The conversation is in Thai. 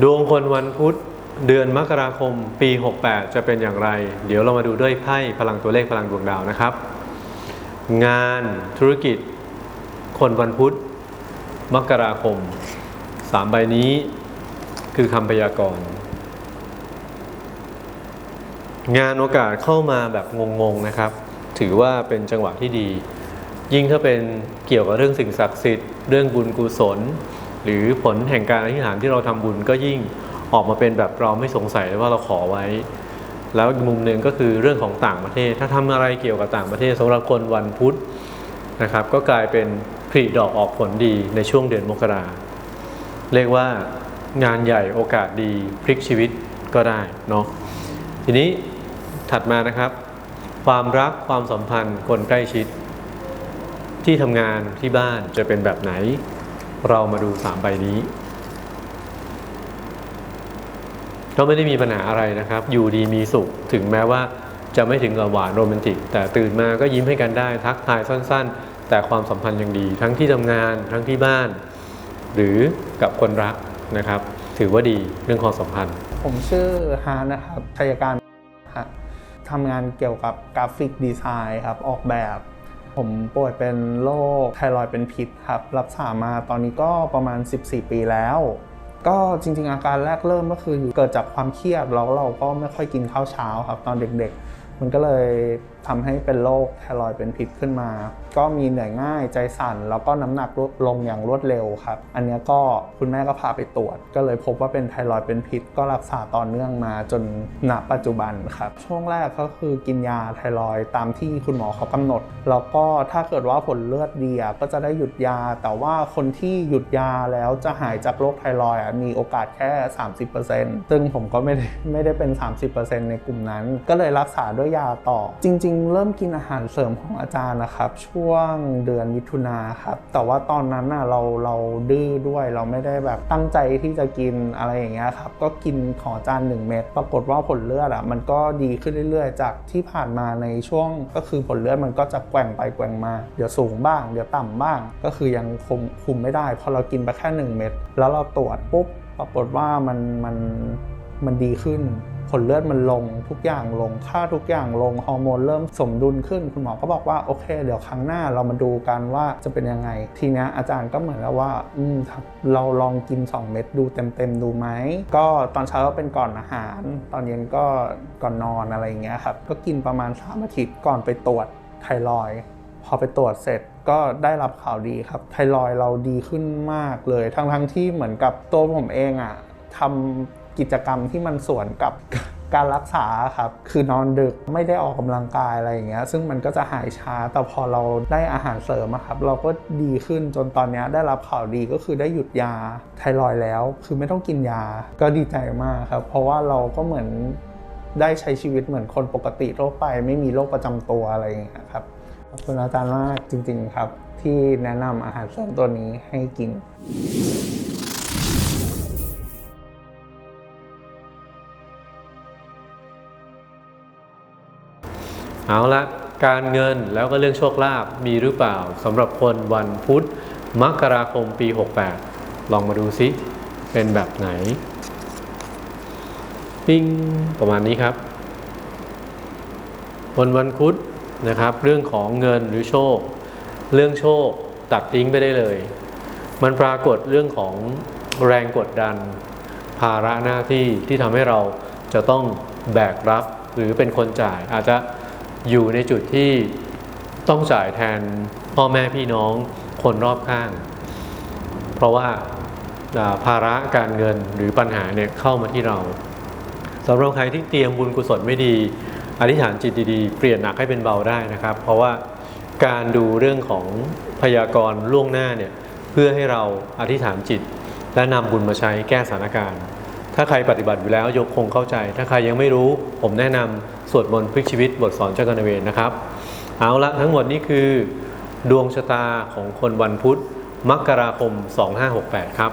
ดวงคนวันพุธเดือนมกราคมปี 68 จะเป็นอย่างไร เดี๋ยวเรามาดูด้วยไพ่พลังตัวเลขพลังดวงดาวนะครับ งานธุรกิจ คนวันพุธมกราคมสามใบนี้คือคำพยากรณ์งานโอกาสเข้ามาแบบงงๆนะครับ ถือว่าเป็นจังหวะที่ดี ยิ่งถ้าเป็นเกี่ยวกับเรื่องสิ่งศักดิ์สิทธิ์ เรื่องบุญกุศล หรือผลแห่งการอธิษฐานที่เราทำบุญก็ยิ่งออกมาเป็นแบบเราไม่สงสัยว่าเราขอไว้ แล้วมุมหนึ่งก็คือเรื่องของต่างประเทศ ถ้าทำอะไรเกี่ยวกับต่างประเทศสำหรับคนวันพุธนะครับก็กลายเป็นผลิดอกออกผลดีในช่วงเดือนมกราเรียกว่างานใหญ่โอกาสดีพลิกชีวิตก็ได้เนาะทีนี้ถัดมานะครับ ความรักความสัมพันธ์คนใกล้ชิด ที่ทำงานที่บ้านจะเป็นแบบไหน เรามาดูสามใบนี้ ก็ไม่ได้มีปัญหาอะไรนะครับ อยู่ดีมีสุข ถึงแม้ว่าจะไม่ถึงกับหวานโรแมนติก แต่ตื่นมาก็ยิ้มให้กันได้ ทักทายสั้น ๆ แต่ความสัมพันธ์ยังดี ทั้งที่ทำงานทั้งที่บ้าน หรือกับคนรักนะครับ ถือว่าดีเรื่องความสัมพันธ์ ผมชื่อฮานะครับชัยการทำงานเกี่ยวกับกราฟิกดีไซน์ครับ ออกแบบ ผมป่วยเป็นโรคไทรอยด์เป็นพิษครับ รักษามาตอนนี้ก็ประมาณ 14 ปีแล้ว ก็จริง ๆ อาการแรกเริ่มก็คือเกิดจากความเครียดแล้วเราก็ไม่ค่อยกินข้าวเช้าครับ ตอนเด็กๆ มันก็เลยทำให้เป็นโรคไทรอยเป็นพิษขึ้นมา ก็มีเหนื่อยง่ายใจสั่น แล้วก็น้ำหนักลดลงอย่างรวดเร็วครับ อันนี้ก็คุณแม่ก็พาไปตรวจ ก็เลยพบว่าเป็นไทรอยเป็นพิษ ก็รักษาต่อเนื่องมาจนณปัจจุบันครับ ช่วงแรกก็คือกินยาไทรอยตามที่คุณหมอเขากำหนด แล้วก็ถ้าเกิดว่าผลเลือดดีก็จะได้หยุดยา แต่ว่าคนที่หยุดยาแล้วจะหายจากโรคไทรอยมีโอกาสแค่ 30%ซึ่งผมก็ไม่ได้ไม่ได้เป็น 30%ในกลุ่มนั้น ก็เลยรักษาด้วยด้วยยาต่อ จริง ๆ เริ่มกินอาหารเสริมของอาจารย์นะครับ ช่วงเดือนมิถุนาครับ แต่ว่าตอนนั้นน่ะเราเราดื้อด้วยเราไม่ได้แบบตั้งใจที่จะกินอะไรอย่างเงี้ยครับ ก็กินของอาจารย์ 1 เม็ดปรากฏว่าผลเลือดอะมันก็ดีขึ้นเรื่อยๆ จากที่ผ่านมาในช่วงก็คือผลเลือดมันก็จะแกว่งไปแกว่งมา เดี๋ยวสูงบ้าง เดี๋ยวต่ำบ้าง ก็คือยังคุมคุมไม่ได้พอเรากินไปแค่ 1 เม็ดแล้วเราตรวจปุ๊บปรากฏว่ามันมันมันดีขึ้น ผลเลือดมันลงทุกอย่างลงค่าทุกอย่างลงฮอร์โมนเริ่มสมดุลขึ้น คุณหมอก็บอกว่าโอเค เดี๋ยวครั้งหน้าเรามาดูกันว่าจะเป็นยังไง ทีนี้อาจารย์ก็เหมือนกับว่าอืมเราลองกิน 2 เม็ดดูเต็มๆดูไหมก็ตอนเช้าก็เป็นก่อนอาหาร ตอนเย็นก็ก่อนนอนอะไรอย่างเงี้ยครับก็กินประมาณ3อาทิตย์ก่อนไปตรวจไทรอยพอไปตรวจเสร็จก็ได้รับข่าวดีครับ ไทรอยเราดีขึ้นมากเลย ทั้งทั้งๆที่เหมือนกับตัวผมเองอะ่ะทำ กิจกรรมที่มันสวนกับการรักษาครับ คือนอนดึกไม่ได้ออกกำลังกายอะไรอย่างเงี้ย ซึ่งมันก็จะหายช้า แต่พอเราได้อาหารเสริมครับ เราก็ดีขึ้นจนตอนนี้ได้รับข่าวดีก็คือได้หยุดยาไทรอยแล้ว คือไม่ต้องกินยา ก็ดีใจมากครับ เพราะว่าเราก็เหมือนได้ใช้ชีวิตเหมือนคนปกติทั่วไป ไม่มีโรคประจำตัวอะไรอย่างเงี้ยครับ ขอบคุณอาจารย์มากจริง ๆ ครับ ที่แนะนำอาหารเสริมตัวนี้ให้กิน เอาละการเงินแล้วก็เรื่องโชคลาภมีหรือเปล่าสำหรับคนวันพุธมกราคมปี 68 ลองมาดูซิเป็นแบบไหน ปิ้งประมาณนี้ครับวันวันพุธนะครับ เรื่องของเงินหรือโชค เรื่องโชคตัดทิ้งไปได้เลย มันปรากฏเรื่องของแรงกดดัน ภาระหน้าที่ที่ทำให้เราจะต้องแบกรับหรือเป็นคนจ่ายอาจจะ อยู่ในจุดที่ต้องจ่ายแทนพ่อแม่พี่น้องคนรอบข้าง เพราะว่าภาระการเงินหรือปัญหาเนี่ยเข้ามาที่เราสำหรับใครที่เตรียมบุญกุศลไม่ดีอธิษฐานจิตดีๆ เปลี่ยนหนักให้เป็นเบาได้นะครับ เพราะว่าการดูเรื่องของพยากรณ์ล่วงหน้าเนี่ยเพื่อให้เราอธิษฐานจิต และนำบุญมาใช้แก้สถานการณ์ ถ้าใครปฏิบัติอยู่แล้วยกคงเข้าใจ ถ้าใครยังไม่รู้ ผมแนะนำสวดมนต์พลิกชีวิตบทสอนเจ้ากรรมนเวรนะครับ เอาละทั้งหมดนี้คือ ดวงชะตาของคนวันพุธมกราคม 2568 ครับ